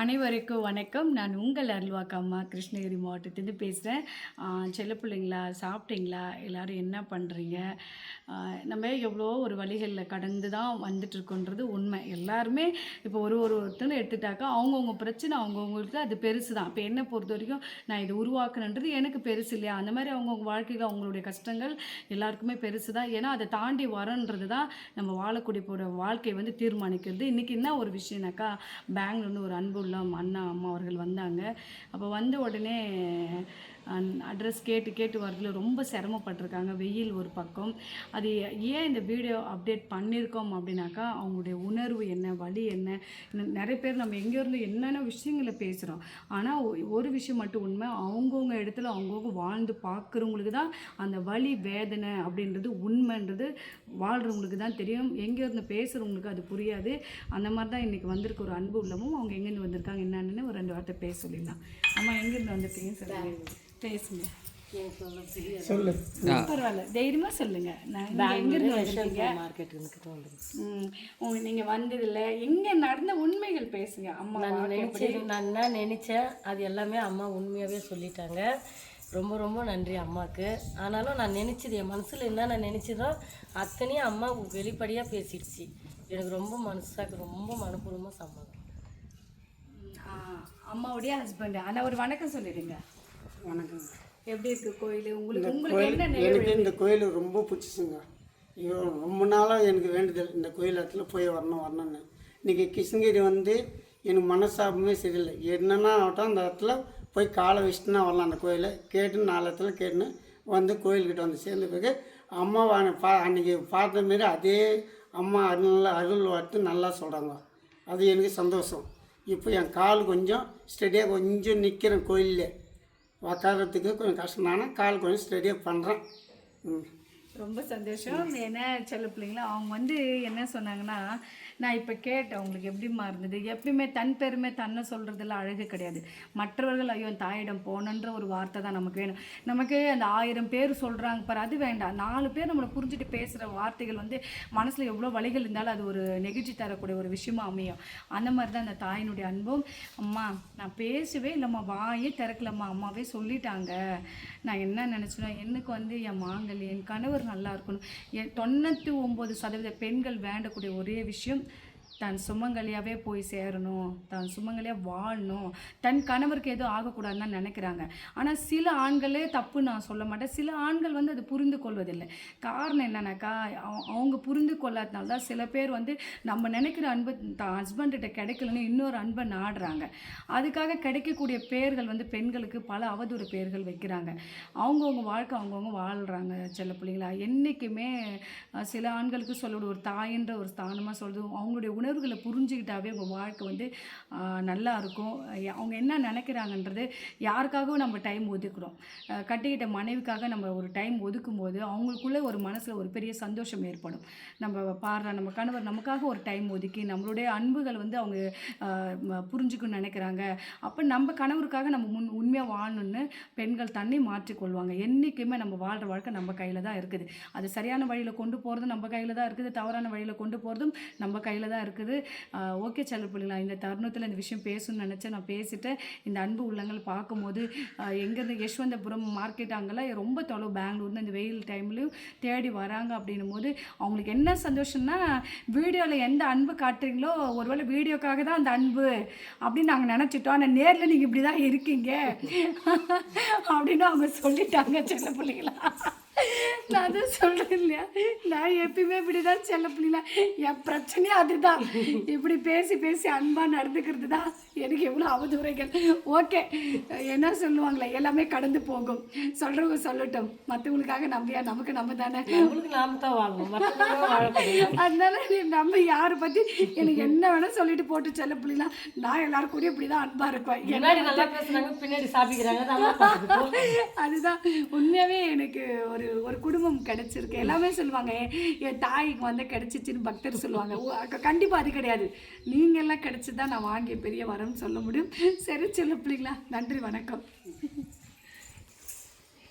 அனைவருக்கும் வணக்கம். நான் உங்கள் அருள்வாக்கு அம்மா கிருஷ்ணகிரி மாவட்டத்திலேருந்து பேசுகிறேன் செல்ல பிள்ளைங்களா சாப்பிட்டீங்களா? எல்லாரும் என்ன பண்ணுறீங்க நம்ம எவ்வளோ ஒரு வழிகளில் கடந்து தான் வந்துட்டுருக்கோன்றது உண்மை. எல்லாருமே இப்போ ஒரு ஒரு ஒருத்தரும் எடுத்துட்டாக்கா அவங்கவுங்க பிரச்சனை அவங்கவுங்களுக்கு அது பெருசு தான். இப்போ என்னை பொறுத்த வரைக்கும் நான் இது உருவாக்கணுன்றது எனக்கு பெருசு இல்லையா? அந்த மாதிரி அவங்கவுங்க வாழ்க்கையில் அவங்களுடைய கஷ்டங்கள் எல்லாருக்குமே பெருசு தான். ஏன்னா அதை தாண்டி வரன்றது தான் நம்ம வாழக்கூடிய போகிற வாழ்க்கையை வந்து தீர்மானிக்கிறது. இன்றைக்கி என்ன ஒரு விஷயம்னாக்கா பேங்க்லேருந்து ஒரு உள்ள அண்ணா அம்மா அவர்கள் வந்தாங்க. அப்போ வந்த உடனே அட்ரஸ் கேட்டு கேட்டு வரதுல ரொம்ப சிரமப்பட்டிருக்காங்க. வெயில் ஒரு பக்கம். அது ஏன் இந்த வீடியோ அப்டேட் பண்ணியிருக்கோம் அப்படின்னாக்கா அவங்களுடைய உணர்வு என்ன வழி என்ன நிறைய பேர் நம்ம எங்கேருந்து என்னென்ன விஷயங்களை பேசுகிறோம் ஆனால் ஒரு விஷயம் மட்டும் உண்மை அவங்கவுங்க இடத்துல அவங்கவுங்க வாழ்ந்து பார்க்குறவங்களுக்கு தான் அந்த வலி வேதனை அப்படின்றது உண்மைன்றது வாழ்கிறவங்களுக்கு தான் தெரியும். எங்கேருந்து பேசுகிறவங்களுக்கு அது புரியாது. அந்த மாதிரி தான் இன்றைக்கி வந்திருக்க ஒரு அன்பு உள்ளமும் அவங்க எங்கேருந்து வந்திருக்காங்க என்னென்னு ஒரு ரெண்டு வார்த்தை பேச சொல்லிடலாம். அம்மா எங்கேருந்து வந்திருக்கீங்க சொல்லுங்கள் பேசுங்க. சொல்லு. பரவாயில்ல. தைரியமா சொல்லுங்க. மார்க்கெட்டுக்கு நீங்க வந்ததில்ல. எங்க நடந்த உண்மைகள் பேசுங்க. அம்மா நான்? நினச்சது நான் என்ன நினச்சேன்? அது எல்லாமே அம்மா உண்மையாகவே சொல்லிட்டாங்க. ரொம்ப ரொம்ப நன்றி அம்மாவுக்கு ஆனாலும் நான் நினச்சது என் மனசில் என்ன நான் நினச்சதோ அத்தனையும் அம்மா வெளிப்படையாக பேசிடுச்சு. எனக்கு ரொம்ப மனசாக்கு ரொம்ப மனப்பூர்வமாக சம்மதம். அம்மாவுடைய ஹஸ்பண்ட் ஆனா ஒரு வணக்கம் சொல்லிடுங்க. வணக்கம். எப்படி இருக்கு கோயில்? உங்களுக்கு உங்களுக்கு என்ன நினைவு எனக்கு இந்த கோயில் ரொம்ப பிடிச்சிச்சுங்க. ஐயோ ரொம்ப நாளாக எனக்கு வேண்டுதல் இந்த கோயில் இடத்துல போய் வரணும் வரணும்னு. இன்றைக்கி கிருஷ்ணகிரி வந்து எனக்கு மனசாபமே சரியில்லை. என்னென்னா ஆகட்டும் அந்த இடத்துல போய் காலை வச்சுட்டுனா வரலாம் அந்த கோயிலை. கேட்டு நாலு இடத்துல கேட்டுன்னு வந்து கோயில்கிட்ட வந்து சேர்ந்த பிறகு அம்மா பா அன்றைக்கி பார்த்த மாரி அதே அம்மா அருள் அருள் வார்த்தை நல்லா சொல்கிறாங்க அது எனக்கு சந்தோஷம். இப்போ என் கால் கொஞ்சம் ஸ்டெடியாக கொஞ்சம் நிற்கிறேன் கோயிலே உக்காரத்துக்கு கொஞ்சம் கஷ்டம் தானே கால் கொஞ்சம் ஸ்டெடியாக பண்ணுறேன் ம். ரொம்ப சந்தோஷம். ஏன்னா செல்ல பிள்ளைங்களா அவங்க வந்து என்ன சொன்னாங்கன்னா நான் இப்போ கேட்டேன் உங்களுக்கு எப்படிம்மா இருந்தது? எப்பயுமே தன் பெருமை தன்னை சொல்கிறதுல அழகு கிடையாது. மற்றவர்கள் ஐயோ தாயிடம் போனன்ற ஒரு வார்த்தை தான் நமக்கு வேணும். நமக்கு அந்த ஆயிரம் பேர் சொல்கிறாங்க பாரு அது வேண்டாம். நாலு பேர் நம்மளை புரிஞ்சுட்டு பேசுகிற வார்த்தைகள் வந்து மனசில் எவ்வளோ வழிகள் இருந்தாலும் அது ஒரு நெகிழ்ச்சி தரக்கூடிய ஒரு விஷயமா அமையும். அந்த மாதிரி தான் அந்த தாயினுடைய அன்பும். அம்மா நான் பேசவே இல்லைம்மா வாயே திறக்கலம்மா. அம்மாவே சொல்லிட்டாங்க. நான் என்ன நினச்சேன்னா எனக்கு வந்து என் மாங்கல் என் கணவர் நல்லா இருக்கணும் தொண்ணூற்றி ஒம்பது சதவீத பெண்கள் வேண்டக்கூடிய ஒரே விஷயம் தன் சுமங்கலியாகவே போய் சேரணும் தன் சுமங்கலியாக வாழணும். தன் கணவருக்கு எதுவும் ஆகக்கூடாதுன்னு தான் நினைக்கிறாங்க. ஆனால் சில ஆண்களே தப்பு நான் சொல்ல மாட்டேன். சில ஆண்கள் வந்து அது புரிந்து கொள்வதில்லை. காரணம் என்னன்னாக்கா அவங்க புரிந்து கொள்ளாதனால தான் சில பேர் வந்து நம்ம நினைக்கிற அன்பு தான் ஹஸ்பண்ட்கிட்ட கிடைக்கலன்னு இன்னொரு அன்பை நாடுறாங்க. அதுக்காக கிடைக்கக்கூடிய பேர்கள் வந்து பெண்களுக்கு பல அவதூறு பேர்கள் வைக்கிறாங்க. அவங்கவுங்க வாழ்க்கை அவங்கவுங்க வாழ்கிறாங்க செல்ல பிள்ளைங்களா என்றைக்குமே சில ஆண்களுக்கு சொல்லக்கூடிய ஒரு தாயின்ற ஒரு ஸ்தானமாக சொல்லுது அவங்களுடைய உணர்வுகளை புரிஞ்சுக்கிட்டாவே உங்கள் வாழ்க்கை வந்து நல்லா இருக்கும். அவங்க என்ன நினைக்கிறாங்கன்றது யாருக்காகவும் நம்ம டைம் ஒதுக்குறோம். கட்டிக்கிட்ட மனைவிக்காக நம்ம ஒரு டைம் ஒதுக்கும் போது அவங்களுக்குள்ளே ஒரு மனசில் ஒரு பெரிய சந்தோஷம் ஏற்படும். நம்ம பாடுற நம்ம கணவர் நமக்காக ஒரு டைம் ஒதுக்கி நம்மளுடைய அன்புகள் வந்து அவங்க புரிஞ்சுக்கணும்னு நினைக்கிறாங்க. அப்போ நம்ம கணவருக்காக நம்ம முன் உண்மையாக வாழணும்னு பெண்கள் தன்னை மாற்றிக்கொள்வாங்க என்றைக்குமே நம்ம வாழ்கிற வாழ்க்கை நம்ம கையில் தான் இருக்குது. அது சரியான வழியில் கொண்டு போகிறதும் நம்ம கையில் தான் இருக்குது. தவறான வழியில் கொண்டு போகிறதும் நம்ம கையில் தான் இருக்குது. இருக்குது. ஓகே செல்ல நான் இந்த தருணத்தில் இந்த விஷயம் பேசணும்னு நினச்சேன். நான் பேசிட்டேன். இந்த அன்பு உள்ளங்கள் பார்க்கும்போது எங்கேருந்து யஷ்வந்தபுரம் மார்க்கெட் அங்கெல்லாம் ரொம்ப தொலைவு பெங்களூர்னு இந்த வெயில் டைம்லையும் தேடி வராங்க அப்படின்னும் போது அவங்களுக்கு என்ன சந்தோஷம்னா வீடியோவில் எந்த அன்பு காட்டுறீங்களோ ஒருவேளை வீடியோக்காக தான் அந்த அன்பு அப்படின்னு நாங்கள் நினச்சிட்டோம். ஆனால் நேரில் நீங்கள் இப்படி தான் இருக்கீங்க. அப்படின்னு அவங்க சொல்லிட்டாங்க சின்ன பிள்ளைங்களா நான் அதான் சொல்கிறேன் இல்லையா? நான் எப்பயுமே இப்படி தான் செல்ல பிள்ளைங்களா என் பிரச்சனையே அதுதான். இப்படி பேசி பேசி அன்பாக நடந்துக்கிறது தான் எனக்கு எவ்வளோ அவதூறைகள். ஓகே என்ன சொல்லுவாங்களே? எல்லாமே கடந்து போகும். சொல்கிறவங்க சொல்லட்டும். மற்றவங்களுக்காக நம்பியா? நமக்கு நம்ம தானே. நாம தான் அதனால நீ நம்ம யாரை பற்றி எனக்கு என்ன வேணால் சொல்லிட்டு போட்டு செல்ல பிள்ளைலாம் நான் எல்லாரும் கூடயும் இப்படி தான் அன்பாக இருப்பேன். முன்னாடி நல்லா பின்னாடி சாப்பிக்கிறாங்க அதுதான். உண்மையாகவே எனக்கு ஒரு ஒரு குடும்பம் கிடைச்சிருக்கு. எல்லாமே சொல்லுவாங்க என் தாய்க்கு வந்து கிடைச்சிச்சின்னு பக்தர் சொல்லுவாங்க. ஓ, கண்டிப்பா அது கிடையாது. நீங்க எல்லாம் கிடைச்சி தான் நான் வாங்கிய பெரிய வரம்னு சொல்ல முடியும். சரி சொல்ல பிள்ளைங்களா நன்றி வணக்கம்.